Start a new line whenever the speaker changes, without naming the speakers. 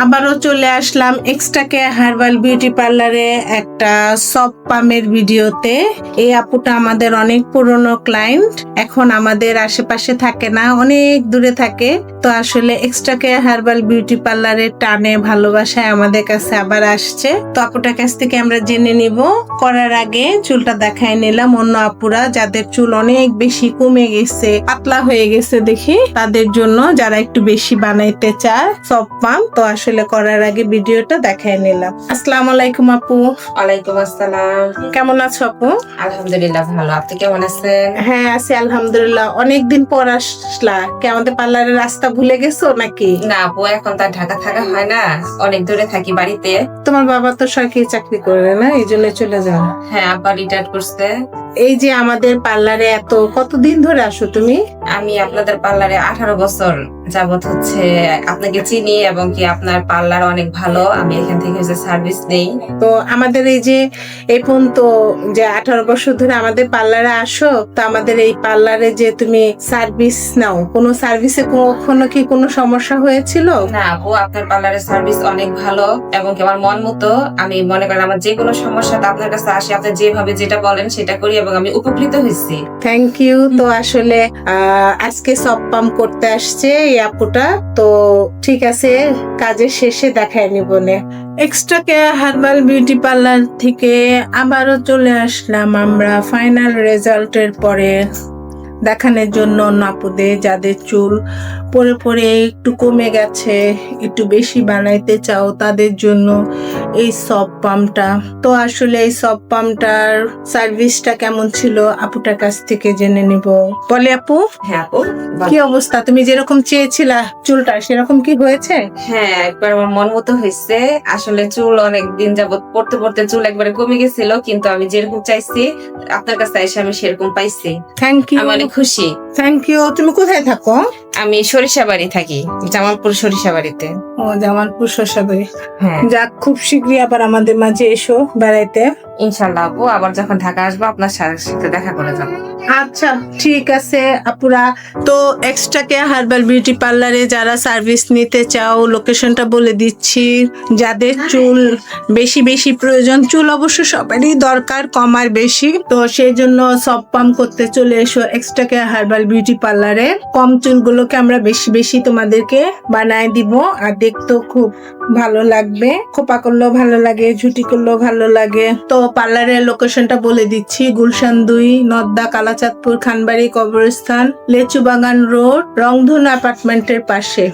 আবারও চলে আসলাম এক্সট্রা কে হার্বাল বিউটি পার্লারে একটা সফট পামের ভিডিওতে। এই আপুটা আমাদের অনেক পুরনো ক্লায়েন্ট এখন আমাদের আশেপাশে থাকে না, অনেক দূরে থাকে। তো আসলে এক্সট্রা কে হার্বাল বিউটি পার্লারের টানে ভালোবাসায় আমাদের কাছে আবার আসছে। তো আপুটার কাছ থেকে আমরা জেনে নিব, করার আগে চুলটা দেখায় নিলাম অন্য আপুরা, যাদের চুল অনেক বেশি কমে গেছে, পাতলা হয়ে গেছে দেখি। তাদের জন্য যারা একটু বেশি বানাইতে চায় সব পাম তো করার আগে ভিডিওটা দেখায় নিলাম। আসসালামু আলাইকুম আপু।
ওয়ালাইকুম আসসালাম।
কেমন আছো আপু?
আলহামদুলিল্লাহ ভালো। আপনি কেমন আছেন?
হ্যাঁ আছি আলহামদুলিল্লাহ। অনেকদিন পর আসলা। কে আমাদের পার্লারের রাস্তা ভুলে গেছো নাকি?
না আপু এখন তার ঢাকা থাকা হয় না। অনেক দূরে থাকি বাড়িতে।
তোমার বাবা তো সরকারি চাকরি করে না এই জন্য চলে যাও
হ্যাঁ আব্বা রিটায়ার করছে।
এই যে আমাদের পার্লারে এত কতদিন ধরে আসো তুমি?
আমি আপনাদের পার্লারে আঠারো বছর যাবত হচ্ছে আপনাকে চিনি এবং কি আপনার পার্লার অনেক ভালো। আমি এখান থেকে হচ্ছে সার্ভিস নেই।
তো আমাদের এই যে এই পর্যন্ত যে আঠারো বছর ধরে আমাদের পার্লারে আসো তো আমাদের এই পার্লারে যে তুমি সার্ভিস নাও কোনো সার্ভিসে কখনো কি কোনো সমস্যা হয়েছিল?
না আপু আপনার পার্লারের সার্ভিস অনেক ভালো এবং কি আমার মন মতো। আমি মনে করেন আমার যে কোনো সমস্যাটা আপনার কাছে আসে আপনি যেভাবে যেটা বলেন সেটা করি এবং আমি উপকৃত হয়েছি।
থ্যাংক ইউ তো আসলে আহ, আজকে সব পাম করতে আসছে এই আপুটা। তো ঠিক আছে কাজের শেষে দেখায় নিবনে extra care herbal beauty parlour থেকে আবারও চলে আসলাম আমরা ফাইনাল রেজাল্টের পরে। দেখানোর জন্য নাপুদে যাদের চুল পরে পরে একটু কমে গেছে একটু বেশি বানাইতে চাও তাদের জন্য এই সব পাম্পটা তো আসলে এই সব পাম্পটার সার্ভিসটা কেমন ছিল আপুটার কাছ থেকে জেনে নিব। বলে আপু?
হ্যাঁ আপু।
কি অবস্থা? তুমি যেরকম চেয়েছিলা চুলটা সেরকম কি হয়েছে?
হ্যাঁ একবার আমার মন মতো হয়েছে। আসলে চুল অনেক দিন যাবত পড়তে পড়তে চুল একবারে কমে গেছিল কিন্তু আমি যেরকম চাইছি আপনার কাছে এসে আমি সেরকম পাইছি।
থ্যাংক ইউ
খুশি
থ্যাংক ইউ তুমি কোথায় থাকো
আমি সরিষা বাড়ি থাকি জামালপুর সরিষা বাড়িতে।
ও জামালপুর শশাবাড়ি
হ্যাঁ।
যাক খুব শীঘ্রই আবার আমাদের মাঝে এসো বেড়াইতে।
ইনশাল্লাহ আপু আবার যখন ঢাকা আসব আপনার সাথে দেখা করে যাব।
আচ্ছা ঠিক আছে আপুরা। তো এক্সট্রা কে হার্বাল বিউটি পার্লারে যারা সার্ভিস নিতে চাও লোকেশনটা বলে দিচ্ছি। যাদের চুল বেশি বেশি প্রয়োজন চুল অবশ্য সবারই দরকার কম আর বেশি। তো সেই জন্য সব পাম্প করতে চলে এসো এক্সট্রা কে হার্বাল বিউটি পার্লারে কম চুলগুলোকে আমরা বেশি বেশি তোমাদেরকে বানায় দিব আর দেখতেও খুব ভালো লাগবে। খোপা করলেও ভালো লাগে, ঝুটি করলেও ভালো লাগে। তো পার্লারের লোকেশনটা বলে দিচ্ছি গুলশান দুই নদ্দা, কালাচাঁদপুর, খানবাড়ি কবরস্থান লেচু বাগান রোড, রংধন অ্যাপার্টমেন্টের পাশে।